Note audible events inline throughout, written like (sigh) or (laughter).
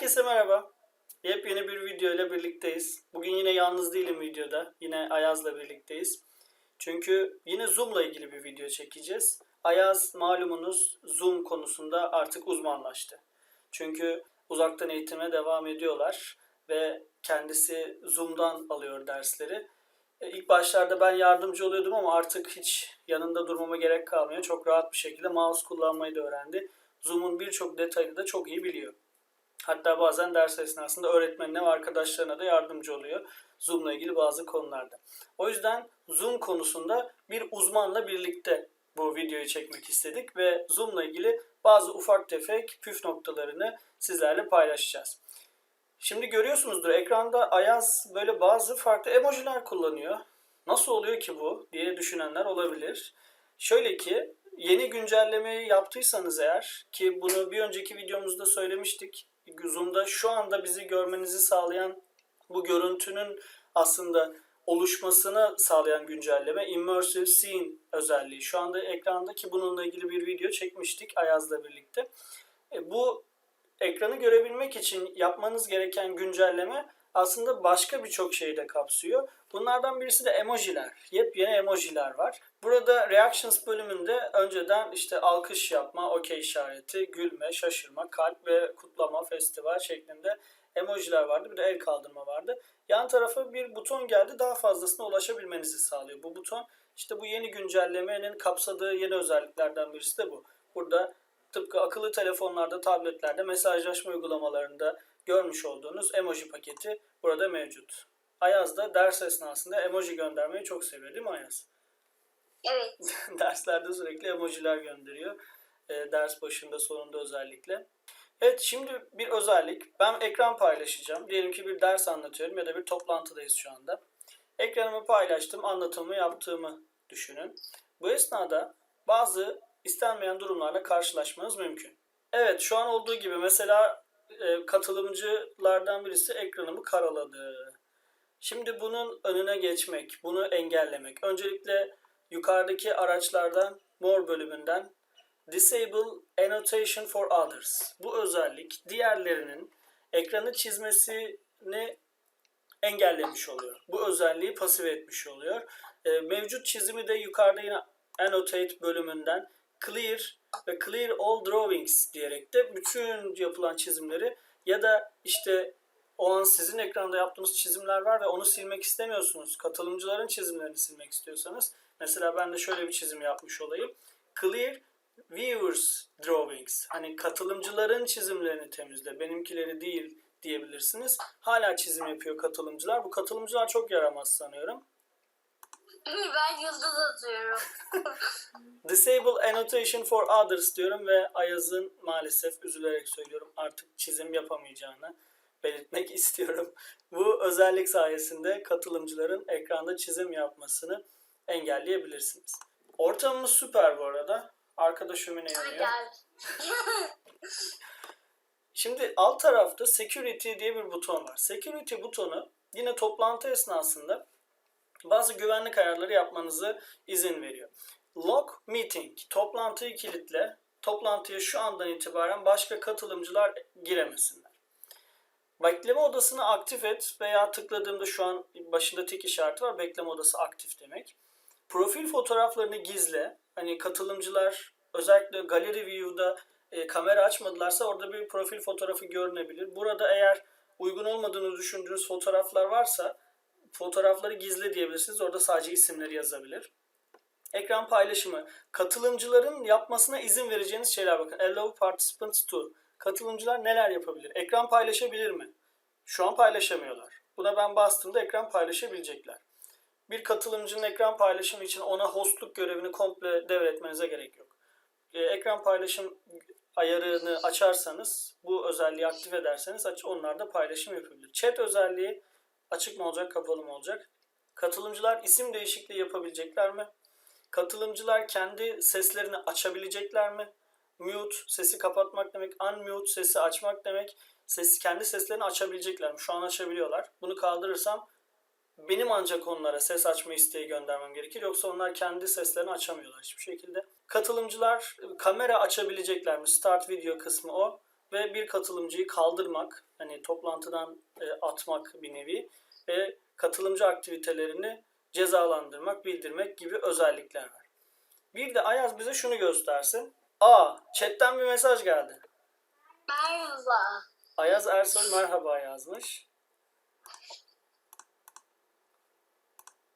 Herkese merhaba. Yepyeni bir video ile birlikteyiz. Bugün yine yalnız değilim videoda. Yine Ayaz'la birlikteyiz. Çünkü yine Zoom'la ilgili bir video çekeceğiz. Ayaz malumunuz Zoom konusunda artık uzmanlaştı. Çünkü uzaktan eğitime devam ediyorlar ve kendisi Zoom'dan alıyor dersleri. E, İlk başlarda ben yardımcı oluyordum ama artık hiç yanında durmama gerek kalmıyor. Çok rahat bir şekilde mouse kullanmayı da öğrendi. Zoom'un birçok detayını da çok iyi biliyor. Hatta bazen ders esnasında öğretmenine ve arkadaşlarına da yardımcı oluyor. Zoom'la ilgili bazı konularda. O yüzden Zoom konusunda bir uzmanla birlikte bu videoyu çekmek istedik ve Zoom'la ilgili bazı ufak tefek püf noktalarını sizlerle paylaşacağız. Şimdi görüyorsunuzdur ekranda Ayaz böyle bazı farklı emojiler kullanıyor. Nasıl oluyor ki bu diye düşünenler olabilir. Şöyle ki yeni güncellemeyi yaptıysanız eğer ki bunu bir önceki videomuzda söylemiştik. Zoom'da şu anda bizi görmenizi sağlayan bu görüntünün aslında oluşmasını sağlayan güncelleme Immersive Scene özelliği. Şu anda ekrandaki bununla ilgili bir video çekmiştik Ayaz'la birlikte. E, bu ekranı görebilmek için yapmanız gereken güncelleme aslında başka birçok şeyi de kapsıyor. Bunlardan birisi de emojiler. Yepyeni emojiler var. Burada Reactions bölümünde önceden işte alkış yapma, okey işareti, gülme, şaşırma, kalp ve kutlama, festival şeklinde emojiler vardı. Bir de el kaldırma vardı. Yan tarafa bir buton geldi. Daha fazlasına ulaşabilmenizi sağlıyor. Bu buton işte bu yeni güncellemenin kapsadığı yeni özelliklerden birisi de bu. Burada tıpkı akıllı telefonlarda, tabletlerde, mesajlaşma uygulamalarında görmüş olduğunuz emoji paketi burada mevcut. Ayaz da ders esnasında emoji göndermeyi çok seviyor değil mi Ayaz? Evet. (laughs) Derslerde sürekli emojiler gönderiyor. E, ders başında sonunda özellikle. Evet şimdi bir özellik. Ben ekran paylaşacağım. Diyelim ki bir ders anlatıyorum ya da bir toplantıdayız şu anda. Ekranımı paylaştım, anlatımı yaptığımı düşünün. Bu esnada bazı istenmeyen durumlarla karşılaşmanız mümkün. Evet şu an olduğu gibi mesela e, katılımcılardan birisi ekranımı karaladı. Şimdi bunun önüne geçmek, bunu engellemek. Öncelikle yukarıdaki araçlardan mor bölümünden Disable Annotation for Others. Bu özellik diğerlerinin ekranı çizmesini engellemiş oluyor. Bu özelliği pasif etmiş oluyor. E, mevcut çizimi de yukarıda yine Annotate bölümünden Clear ve Clear All Drawings diyerek de bütün yapılan çizimleri ya da işte o an sizin ekranda yaptığınız çizimler var ve onu silmek istemiyorsunuz. Katılımcıların çizimlerini silmek istiyorsanız mesela ben de şöyle bir çizim yapmış olayım. Clear Viewers Drawings. Hani katılımcıların çizimlerini temizle. Benimkileri değil diyebilirsiniz. Hala çizim yapıyor katılımcılar. Bu katılımcılar çok yaramaz sanıyorum. (laughs) Ben yıldız atıyorum. (laughs) Disable Annotation for Others diyorum ve Ayaz'ın maalesef üzülerek söylüyorum artık çizim yapamayacağını belirtmek (laughs) istiyorum. Bu özellik sayesinde katılımcıların ekranda çizim yapmasını engelleyebilirsiniz. Ortamımız süper bu arada. Arkada şömine yanıyor. Şimdi alt tarafta Security diye bir buton var. Security butonu yine toplantı esnasında bazı güvenlik ayarları yapmanızı izin veriyor. Lock Meeting, toplantıyı kilitle, toplantıya şu andan itibaren başka katılımcılar giremesinler. Bekleme odasını aktif et veya tıkladığımda şu an başında tik işareti var. Bekleme odası aktif demek. Profil fotoğraflarını gizle. Hani katılımcılar özellikle Gallery View'da e, kamera açmadılarsa orada bir profil fotoğrafı görünebilir. Burada eğer uygun olmadığını düşündüğünüz fotoğraflar varsa fotoğrafları gizle diyebilirsiniz. Orada sadece isimleri yazabilir. Ekran paylaşımı. Katılımcıların yapmasına izin vereceğiniz şeyler bakın. Allow participants to. Katılımcılar neler yapabilir? Ekran paylaşabilir mi? Şu an paylaşamıyorlar. Buna ben bastığımda ekran paylaşabilecekler. Bir katılımcının ekran paylaşımı için ona hostluk görevini komple devretmenize gerek yok. Ee, ekran paylaşım ayarını açarsanız, bu özelliği aktif ederseniz onlar da paylaşım yapabilir. Chat özelliği açık mı olacak, kapalı mı olacak? Katılımcılar isim değişikliği yapabilecekler mi? Katılımcılar kendi seslerini açabilecekler mi? Mute sesi kapatmak demek, unmute sesi açmak demek. Sesi kendi seslerini açabilecekler mi? Şu an açabiliyorlar. Bunu kaldırırsam benim ancak onlara ses açma isteği göndermem gerekir. Yoksa onlar kendi seslerini açamıyorlar hiçbir şekilde. Katılımcılar kamera açabilecekler mi? Start video kısmı o. ve bir katılımcıyı kaldırmak, hani toplantıdan e, atmak bir nevi ve katılımcı aktivitelerini cezalandırmak, bildirmek gibi özellikler var. Bir de Ayaz bize şunu göstersin. Aa, chatten bir mesaj geldi. Merhaba. Ayaz Ersoy merhaba yazmış.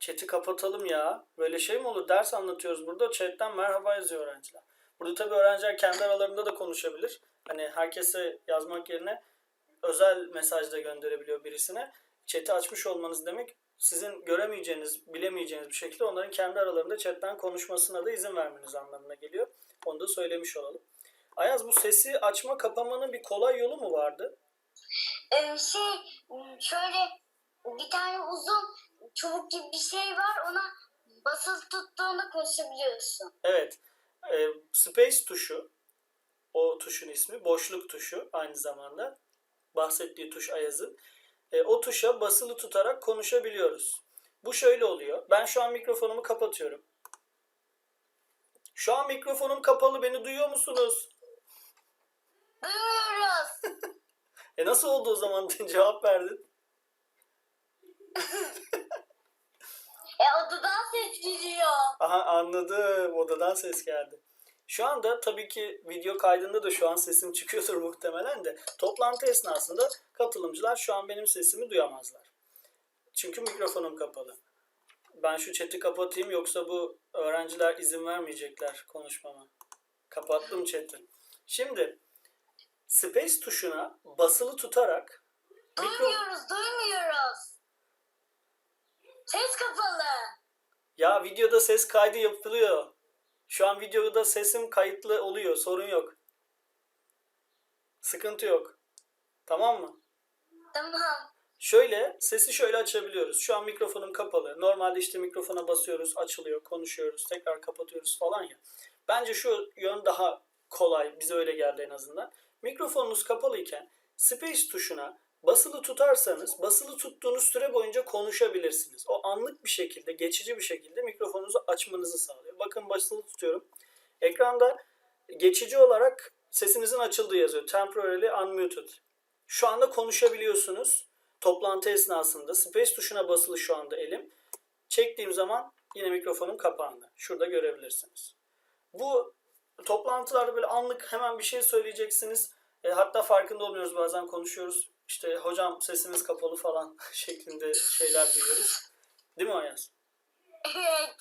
Chat'i kapatalım ya. Böyle şey mi olur? Ders anlatıyoruz burada. Chat'ten merhaba yazıyor öğrenciler. Burada tabii öğrenciler kendi aralarında da konuşabilir. Hani herkese yazmak yerine özel mesaj da gönderebiliyor birisine. Chat'i açmış olmanız demek sizin göremeyeceğiniz, bilemeyeceğiniz bir şekilde onların kendi aralarında chatten konuşmasına da izin vermeniz anlamına geliyor. Onu da söylemiş olalım. Ayaz bu sesi açma kapamanın bir kolay yolu mu vardı? Ee, şey şöyle bir tane uzun çubuk gibi bir şey var ona basılı tuttuğunda konuşabiliyorsun. Evet. E, space tuşu o tuşun ismi. Boşluk tuşu aynı zamanda. Bahsettiği tuş Ayaz'ın. E, o tuşa basılı tutarak konuşabiliyoruz. Bu şöyle oluyor. Ben şu an mikrofonumu kapatıyorum. Şu an mikrofonum kapalı. Beni duyuyor musunuz? Duyuyoruz. (laughs) E nasıl oldu o zaman (laughs) cevap verdin? (laughs) e odadan ses geliyor. Aha anladım. Odadan ses geldi. Şu anda tabii ki video kaydında da şu an sesim çıkıyordur (laughs) muhtemelen de toplantı esnasında katılımcılar şu an benim sesimi duyamazlar. Çünkü mikrofonum kapalı. Ben şu chat'i kapatayım yoksa bu öğrenciler izin vermeyecekler konuşmama. Kapattım chat'i. Şimdi space tuşuna basılı tutarak mikro... Duymuyoruz, duymuyoruz. Ses kapalı. Ya videoda ses kaydı yapılıyor. Şu an videoda sesim kayıtlı oluyor. Sorun yok. Sıkıntı yok. Tamam mı? Tamam. Şöyle sesi şöyle açabiliyoruz. Şu an mikrofonum kapalı. Normalde işte mikrofona basıyoruz, açılıyor, konuşuyoruz, tekrar kapatıyoruz falan ya. Bence şu yön daha kolay. Bize öyle geldi en azından. Mikrofonunuz kapalıyken space tuşuna basılı tutarsanız basılı tuttuğunuz süre boyunca konuşabilirsiniz. O anlık bir şekilde, geçici bir şekilde mikrofonunuzu açmanızı sağlıyor. Bakın basılı tutuyorum. Ekranda geçici olarak sesinizin açıldığı yazıyor. Temporarily unmuted. Şu anda konuşabiliyorsunuz. Toplantı esnasında space tuşuna basılı şu anda elim. Çektiğim zaman yine mikrofonum kapandı. Şurada görebilirsiniz. Bu toplantılarda böyle anlık hemen bir şey söyleyeceksiniz. E, hatta farkında olmuyoruz bazen konuşuyoruz. İşte hocam sesiniz kapalı falan (laughs) şeklinde şeyler duyuyoruz. Değil mi Ayaz? Evet.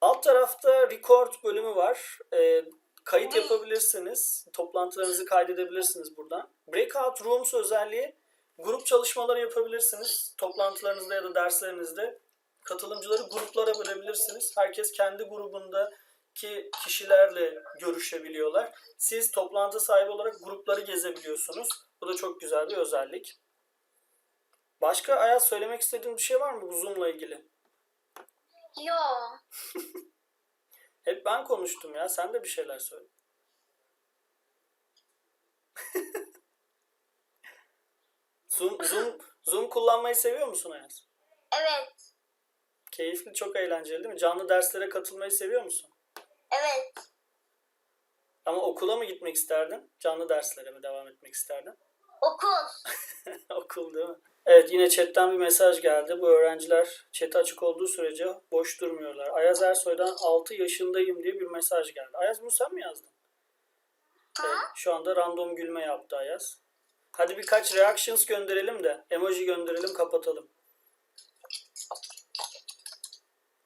Alt tarafta record bölümü var. E, kayıt yapabilirsiniz. Toplantılarınızı kaydedebilirsiniz buradan. Breakout Rooms özelliği grup çalışmaları yapabilirsiniz. Toplantılarınızda ya da derslerinizde katılımcıları gruplara bölebilirsiniz. Herkes kendi grubundaki kişilerle görüşebiliyorlar. Siz toplantı sahibi olarak grupları gezebiliyorsunuz. Bu da çok güzel bir özellik. Başka Ayaz söylemek istediğin bir şey var mı bu Zoom'la ilgili? Yo. (laughs) Hep ben konuştum ya. Sen de bir şeyler söyle. (laughs) Zoom, Zoom, Zoom kullanmayı seviyor musun Ayaz? Evet. Keyifli, çok eğlenceli değil mi? Canlı derslere katılmayı seviyor musun? Evet. Ama okula mı gitmek isterdin? Canlı derslere mi devam etmek isterdin? Okul. (laughs) Okul değil mi? Evet yine chatten bir mesaj geldi. Bu öğrenciler chat açık olduğu sürece boş durmuyorlar. Ayaz Ersoy'dan 6 yaşındayım diye bir mesaj geldi. Ayaz bunu sen mi yazdın? Evet, şu anda random gülme yaptı Ayaz. Hadi birkaç reactions gönderelim de emoji gönderelim kapatalım.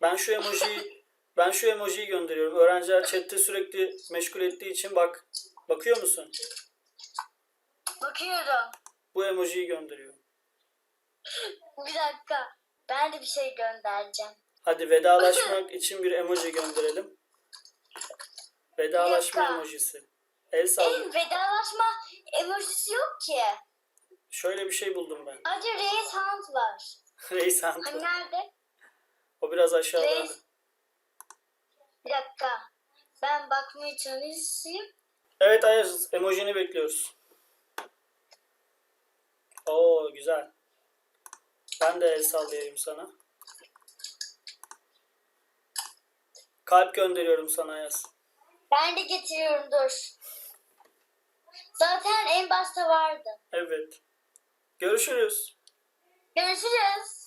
Ben şu emojiyi ben şu emojiyi gönderiyorum. Öğrenciler chatte sürekli meşgul ettiği için bak bakıyor musun? Bakıyorum. Bu emojiyi gönderiyorum. (gasps) Bir dakika. Ben de bir şey göndereceğim. Hadi vedalaşmak (laughs) için bir emoji gönderelim. Vedalaşma emojisi. El sallıyor. Benim vedalaşma emojisi yok ki. Şöyle bir şey buldum ben. Sadece reis hand var. (laughs) Reis Hani Antı. nerede? O biraz aşağıda. Reis. Bir dakika. Ben bakmaya çalışayım. Evet Ayaz emojini bekliyoruz. Oo güzel. Ben de el sallayayım sana. Kalp gönderiyorum sana Ayaz. Ben de getiriyorum dur. Zaten en başta vardı. Evet. Görüşürüz. Görüşürüz.